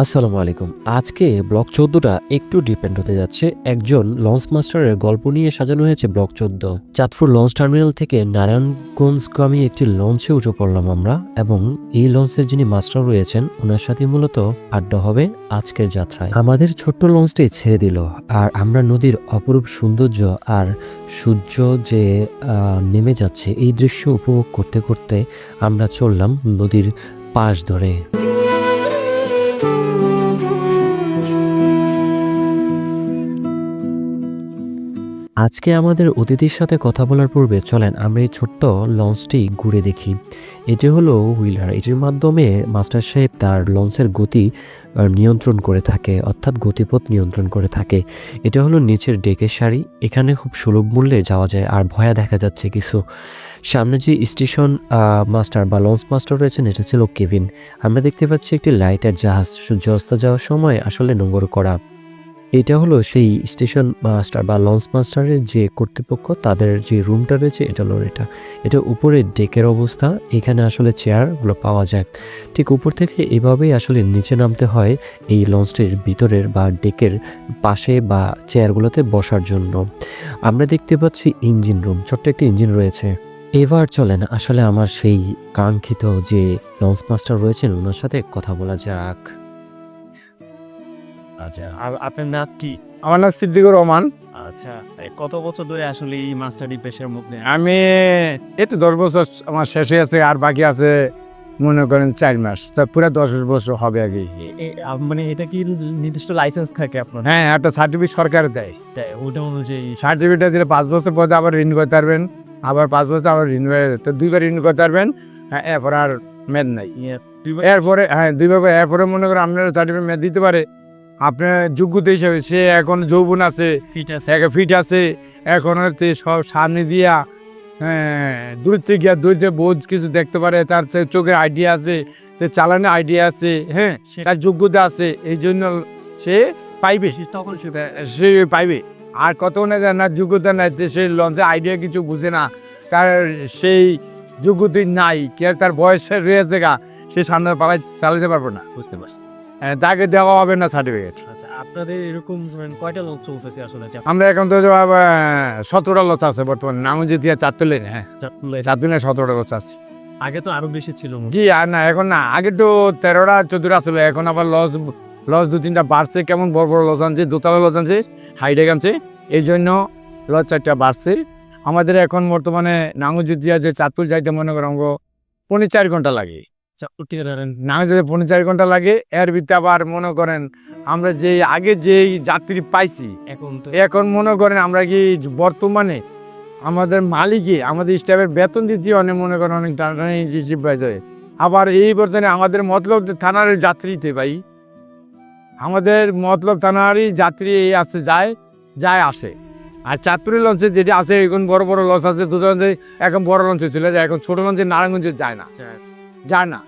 আসসালামু আলাইকুম। আজকে ব্লক চোদ্দটা একটু ডিপেন্ড হতে যাচ্ছে। একজন লঞ্চ মাস্টারের গল্প নিয়ে সাজানো হয়েছে ব্লক চোদ্দ। চাঁদপুর লঞ্চ টার্মিনাল থেকে নারায়ণগঞ্জগামী একটি লঞ্চে উঠে পড়লাম আমরা এবং এই লঞ্চের যিনি মাস্টার রয়েছেন, ওনার সাথে মূলত আড্ডা হবে আজকের যাত্রায়। আমাদের ছোট্ট লঞ্চটি ছেড়ে দিল আর আমরা নদীর অপরূপ সৌন্দর্য আর সূর্য যে নেমে যাচ্ছে, এই দৃশ্য উপভোগ করতে করতে আমরা চললাম নদীর পাশ ধরে। আজকে আমাদের অতিথির সাথে কথা বলার পূর্বে চলেন, আমরা এই ছোট্ট লঞ্চটি ঘুরে দেখি। এটি হলো হুইলার। এটির মাধ্যমে মাস্টার সাহেব তার লঞ্চের গতি নিয়ন্ত্রণ করে থাকে, অর্থাৎ গতিপথ নিয়ন্ত্রণ করে থাকে। এটা হলো নিচের ডেকের শাড়ি এখানে খুব সুলভ মূল্যে যাওয়া যায়, আর ভয়া দেখা যাচ্ছে কিছু। সামনে যে স্টেশন মাস্টার বা লঞ্চ মাস্টার রয়েছেন, এটা ছিল কেভিন। আমরা দেখতে পাচ্ছি একটি লাইটার জাহাজ। সূর্য অস্ত যাওয়ার সময় আসলে নোংর করা। এটা হলো সেই স্টেশন মাস্টার বা লঞ্চ মাস্টারের যে কর্তৃপক্ষ, তাদের যে রুমটা রয়েছে, এটা হলো এটা। এটা উপরে ডেকের অবস্থা, এখানে আসলে চেয়ারগুলো পাওয়া যায়। ঠিক উপর থেকে এভাবেই আসলে নিচে নামতে হয় এই লঞ্চটির ভিতরের বা ডেকের পাশে বা চেয়ারগুলোতে বসার জন্য। আমরা দেখতে পাচ্ছি ইঞ্জিন রুম, ছোট্ট একটি ইঞ্জিন রয়েছে। এবার চলেন আসলে আমার সেই কাঙ্ক্ষিত যে লঞ্চ মাস্টার রয়েছেন ওনার সাথে কথা বলা যাক। আচ্ছা। আর আপনার নাম কি? আমার নাম সিদ্দিকুর রহমান। আচ্ছা কত বছর ধরে আসলে এই মাস্টারি পেশার মধ্যে আমি এই তো দশ বছর আমার শেষ হয়ে আছে আর বাকি আছে মনে করেন চার মাস। তা পুরো দশ বছর হবে আগে। মানে এটা কি নির্দিষ্ট লাইসেন্স থাকে আপনার? হ্যাঁ একটা সার্টিফিকেট সরকার দেয়। তাই ওটা অনুযায়ী। সার্টিফিকেটটা দিলে পাঁচ বছর পরে আবার রিনিউ করতে পারবেন। আবার পাঁচ বছর আবার রিনিউ তো দুইবার রিনিউ করতে পারবেন। হ্যাঁ এরপর আর মেদ নাই। দুইবার- এরপরে হ্যাঁ দুইবার এরপরে মনে করেন আপনার সার্টিফিকেট মেদ দিতে পারে। আপনার যোগ্যতা হিসাবে সে এখন যৌবন আছে ফিট আছে। ফিট আছে এখন হচ্ছে সব সামনে দিয়া হ্যাঁ দূর থেকে গিয়া দূর থেকে বহুত কিছু দেখতে পারে তার চোখের আইডিয়া আছে তো চালানোর আইডিয়া আছে হ্যাঁ তার যোগ্যতা আছে এই জন্য সে পাইবে। সে- তখন সে পাইবে। আর কত না জানে না যোগ্যতা নাই সে লঞ্চে আইডিয়া কিছু বুঝে না তার সেই যোগ্যতা নাই কে তার বয়স হয়েছে গা সে সামনে পালাই চালাতে পারবে না। বুঝতে পারছি। তাকে দেওয়া হবে না সার্টিফিকেট আচ্ছা আপনাদের এরকম মানে কয়টা লোক চলতেছে আসলে? আমরা এখন তো সতেরোটা লস আছে বর্তমানে। নাম যে দিয়ে চার তুলে হ্যাঁ। আপনার- চার সতেরোটা লস আছে। আগে তো আরও বেশি ছিল জি আর না এখন না আগে তো তেরোটা চোদ্দটা ছিল এখন আবার লস লস দু তিনটা বাড়ছে। কেমন বড় বড় লস আনছে দোতলা লস আনছে হাইডে আনছে। এই জন্য লস চারটা বাড়ছে। আমাদের এখন বর্তমানে নাঙ্গুজিয়া যে চাঁদপুর যাইতে মনে করেন আমাকে পৌনে চার ঘণ্টা লাগে। ধরেন নাঙ্গুজিয়াতে পৌনে চার ঘণ্টা লাগে এর ভিতরে আবার মনে করেন আমরা যে আগে যে যাত্রী পাইছি এখন তো এখন মনে করেন আমরা কি বর্তমানে আমাদের মালিকে আমাদের স্টাফের বেতন দিতে অনেক মনে করেন অনেক রিসিভ পাই যায়। আবার এই বর্তমানে আমাদের মতলব থানার যাত্রীতে ভাই আমাদের মতলব থানারই যাত্রী এই আসে যায় যায় আসে। আর চাঁদপুরের লঞ্চে যেটি আছে এখন বড় বড় লঞ্চ আছে দুটো লঞ্চে এখন বড় লঞ্চে চলে যায় এখন ছোট লঞ্চে নারায়ণগঞ্জে যায় না। যায় না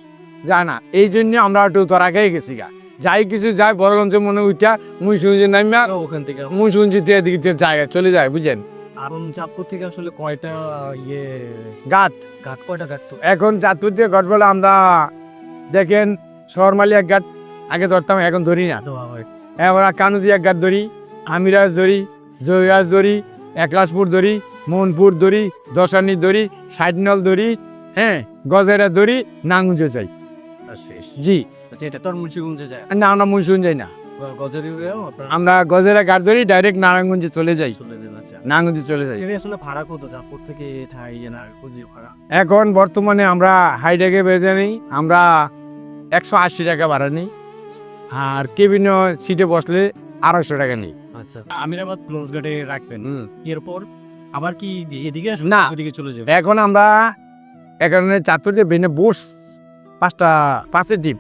যায় না। এই জন্য আমরা একটু তোরা খেয়ে গেছি গা। যাই কিছু যায় বড় মনে উঠা মুই শুনছি নামিয়া ওখান থেকে। মুই শুনছি যে এদিকে জায়গা চলে যায় বুঝেন আর চাঁদপুর থেকে আসলে কয়টা ইয়ে? ঘাট। ঘাট কয়টা ঘাট তো? এখন চাঁদপুর দিয়ে ঘাট বলে আমরা দেখেন শহরমালি এক ঘাট। আগে ধরতাম এখন ধরি না। এবার কানুদি এক ঘাট ধরি আমিরাজ ধরি জয়রাজ ধরি একলাসপুর ধরি মোহনপুর ধরি দশানি ধরি সাইডনল ধরি হ্যাঁ গজেরা ধরি নাঙ্গুজে যাই। জি। আচ্ছা এটা তো আর মুন্সিগঞ্জে যায়? না আমরা মুনসুন যাই না আমরা গজেরা ঘাট ধরি ডাইরেক্ট নারায়ণগঞ্জে চলে যাই। আচ্ছা। নারায়ণগঞ্জে চলে যাই। আসলে ভাড়া কত? চাঁদপুর থেকে ভাড়া? এখন বর্তমানে আমরা হাইডেকে বেঁধে নিই আমরা একশো আশি টাকা ভাড়া নিই। আর কেবিন সিটে বসলে আড়াইশো টাকা নিই। আচ্ছা। আমিরাবাদ ক্লোজ গার্ডে রাখবেন এরপর আবার কি এদিকে না। ওইদিকে চলে যাবে এখন আমরা এখানে চাঁদপুরতে বেনে বস পাঁচটা পাঁচের ডিপ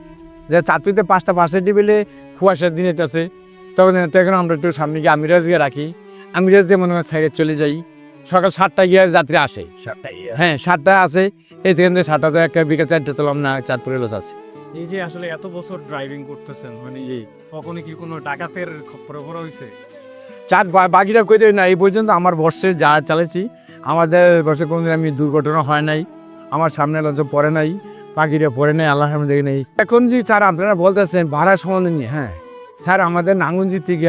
যে চাঁদপুরতে পাঁচটা পাঁচের ডিপ এলে কুয়াশার দিনে আছে তখন তখন আমরা একটু সামনে গিয়ে আমিরাজ গিয়ে রাখি। আমিরাজ দিয়ে মনে হয় সাইডে চলে যাই। সকাল সাতটায় গিয়ে যাত্রী আসে। সবটাই হ্যাঁ সাতটা আসে। এই থেকে সাতটা তো একটা বিকেল চারটে তোলাম না চাঁদপুরে লোস আছে। এই যে আসলে এত বছর ড্রাইভিং করতেছেন মানে কখনো কি কোনো ডাকাতের পড়া হয়েছে চার বা- বাকিরা কই দেয় না এই পর্যন্ত আমার বর্ষে যা চালাচ্ছি আমাদের বর্ষে কোনোদিন আমি দুর্ঘটনা হয় নাই। আমার সামনে লঞ্চ পড়ে নাই পাখিরা পড়ে নাই আল্লাহ রহমতে দেখে নেই। এখন যে স্যার আপনারা বলতেছেন ভাড়া সম্বন্ধে নিয়ে হ্যাঁ। স্যার আমাদের নাঙ্গনজি থেকে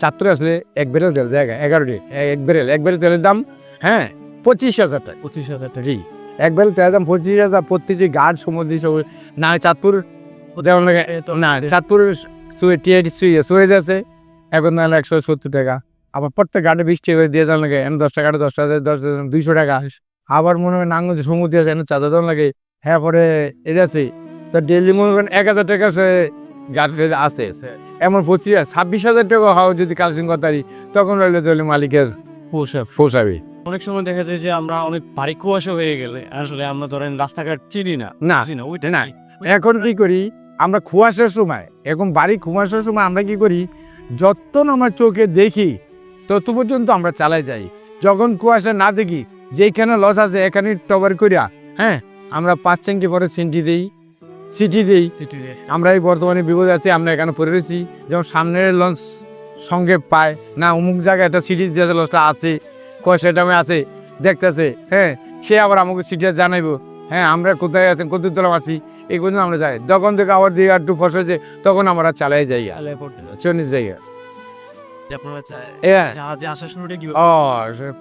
চাত্তর আসলে এক বেরেল তেল জায়গা এগারোটি এক বেরেল এক বেরেল তেলের দাম হ্যাঁ পঁচিশ হাজার টাকা। পঁচিশ হাজার টাকা। জি এক বেরেল তেলের দাম পঁচিশ হাজার প্রত্যেকটি গার্ড সমুদ্রী সব না চাঁদপুর না চাঁদপুর সুয়ে টিআইটি সুয়ে সুয়ে যাচ্ছে। এখন নাহলে একশো সত্তর টাকা। আবার প্রত্যেক গাড়ি বৃষ্টি করে দিয়ে যাওয়ার লাগে দশ টাকা দশ টাকা দশ দুইশো টাকা। আবার মনে হয় নাঙ্গল সমুদ্রে আছে চাঁদা দেওয়ার লাগে হ্যাঁ পরে এটা আছে। তো ডেলি মনে করেন এক হাজার টাকা সে গাড়ি আছে। এমন পঁচিশ ছাব্বিশ হাজার টাকা হয় যদি কালেকশন করতে পারি তখন রইলে তাহলে মালিকের পোষাবে পোষাবে অনেক সময় দেখা যায় যে আমরা অনেক ভারী কুয়াশা হয়ে গেলে আসলে আমরা ধরেন রাস্তাঘাট চিনি না। না ওইটা না। এখন কি? করি আমরা কুয়াশার সময় এখন বাড়ি কুয়াশার সময় আমরা কি করি যতক্ষণ আমার চোখে দেখি তত পর্যন্ত আমরা চালাই যাই। যখন কুয়াশা না দেখি যেখানে লস আছে এখানে টবার করিয়া হ্যাঁ আমরা পাঁচ সেন্টি পরে সেন্টি দেই সিটি দেই। সিটি আমরা এই বর্তমানে বিপদে আছি আমরা এখানে পড়ে রয়েছি। যেমন সামনের লঞ্চ সঙ্গে পায় না অমুক জায়গায় একটা সিটি দিয়েছে লঞ্চটা আছে কুয়াশা টাইমে আছে দেখতেছে হ্যাঁ সে আবার আমাকে সিটিটা জানাইবো হ্যাঁ আমরা কোথায় আছেন কত তলাম আছি এগুলো আমরা যাই। যখন থেকে আবার দিয়ে একটু হয়েছে তখন আমরা চালাই যাই চল্লিশ চায় হ্যাঁ জাহাজে আসা শুরুটা কি ও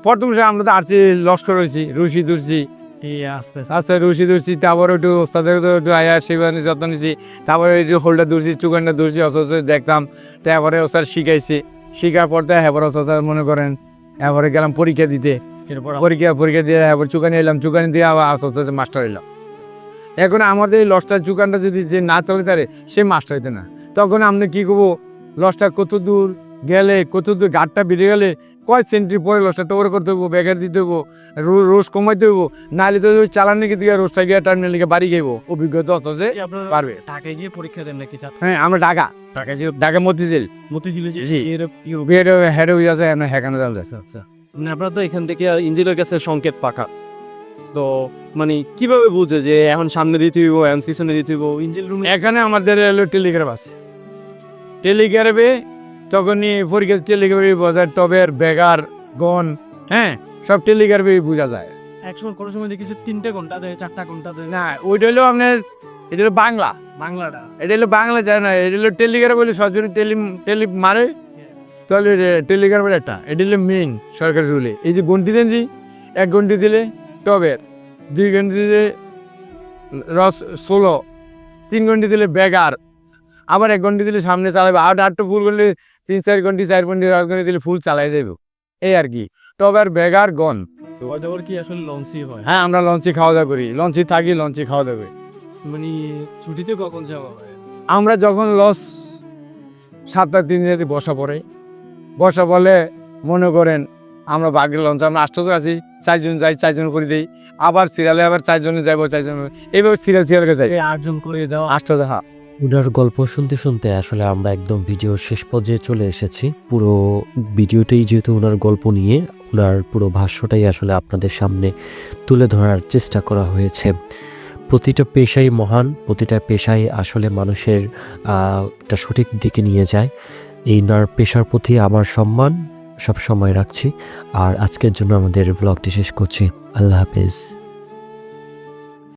প্রথম সে আমরা তো আসছি লস্কর হয়েছি রুশি ধরছি। এই আস্তে আস্তে। আচ্ছা রুশি ধরছি তারপর একটু ওস্তাদের যত্ন হোল্ডার চুকানটা দেখতাম তারপরে ওস্তাদ শিখাইছে। শিখার পর তো এবার ওস্তাদ মনে করেন এবারে গেলাম পরীক্ষা দিতে। পরীক্ষা পরীক্ষা দিয়ে এবার চুকানি এলাম চুকানি দিয়ে আবার আস্তে আস্তে মাস্টার এলাম এখন আমাদের এই লসটার চুকানটা যদি যে না চলে তারে সে মাস্টার হইতে না। তখন আপনি কি করব? লসটা কত দূর? গেলে কত দূর গাড়টা বেরিয়ে গেলে কয় সেন্ট্রি পরে লসটা টোর করতে হব ব্যাগের দিতে রো- রোজ কমাইতে হব নাহলে তো চালানি চালানিকে দিয়ে রোজটা গিয়ে টার্মিনালিকে বাড়ি গেবো অভিজ্ঞতা আছে পারবে। ঢাকায় গিয়ে পরীক্ষা দেন নাকি হ্যাঁ আমরা ঢাকা। ঢাকা যে ঢাকা মতিঝিল। মতিঝিলে জি। এর ইউ- বিয়ের হেড হয়ে আছে আমরা হেঁকানো যাওয়া যাচ্ছে আচ্ছা। মানে আপনারা তো এখান থেকে ইঞ্জিনের কাছে সংকেত পাকা। তো মানে কীভাবে বুঝে যে এখন সামনে দিতে হইব এখন পিছনে দিতে হইব ইঞ্জিন রুমে এখানে আমাদের টেলিগ্রাফ আছে। টেলিগ্রাফে তখনই পরীক্ষা টেলিগ্রাফি বোঝায় টবের বেগার গন হ্যাঁ সব টেলিগ্রাফি বোঝা যায়। এক সময় কোনো সময় দেখেছি তিনটে ঘণ্টা দেয় চারটা ঘণ্টা দেয়। না ওইটা হলো আপনার এটা হলো বাংলা। বাংলাটা। এটা হলো বাংলা যায় না এটা হলো টেলিগ্রাফ বলে সজনে টেলি টেলি মারে তাহলে টেলিগ্রাফের একটা এটা হলো মেইন সরকারি রুলে এই যে গন্টি দেন জি এক গন্টি দিলে টবের দুই গন্টি দিলে রস ষোলো তিন গন্টি দিলে বেগার আবার এক ঘন্টি দিলে সামনে চালাবে আর আটটা ফুল করলে তিন চার ঘন্টি চার ঘন্টি পাঁচ ঘন্টি দিলে ফুল চালাই যাইব। এই আর কি। টবের বেগার গন কি আসলে লঞ্চই হয়? হ্যাঁ আমরা লঞ্চে খাওয়া দাওয়া করি। লঞ্চে থাকি লঞ্চে খাওয়া দাওয়া করি। মানে ছুটিতে কখন যাওয়া হয়? আমরা যখন লস সাতটা দিন যদি বসা পড়ে। বসা পড়লে মনে করেন আমরা বাঘের লঞ্চ আমরা আটশো আছি চারজন যাই চারজন করে দিই। আবার সিরিয়ালে আবার চারজনে যাইবো চারজন এইভাবে সিরিয়াল সিরিয়ালে যাই। আটজন করে দেওয়া? আটশো দেখা উনার গল্প শুনতে শুনতে আসলে আমরা একদম ভিডিওর শেষ পর্যায়ে চলে এসেছি। পুরো ভিডিওটাই যেহেতু ওনার গল্প নিয়ে ওনার পুরো ভাষ্যটাই আসলে আপনাদের সামনে তুলে ধরার চেষ্টা করা হয়েছে। প্রতিটা পেশাই মহান, প্রতিটা পেশাই আসলে মানুষের একটা সঠিক দিকে নিয়ে যায়। এই নার পেশার প্রতি আমার সম্মান সব সময় রাখছি। আর আজকের জন্য আমাদের ব্লগটি শেষ করছি। আল্লাহ হাফেজ।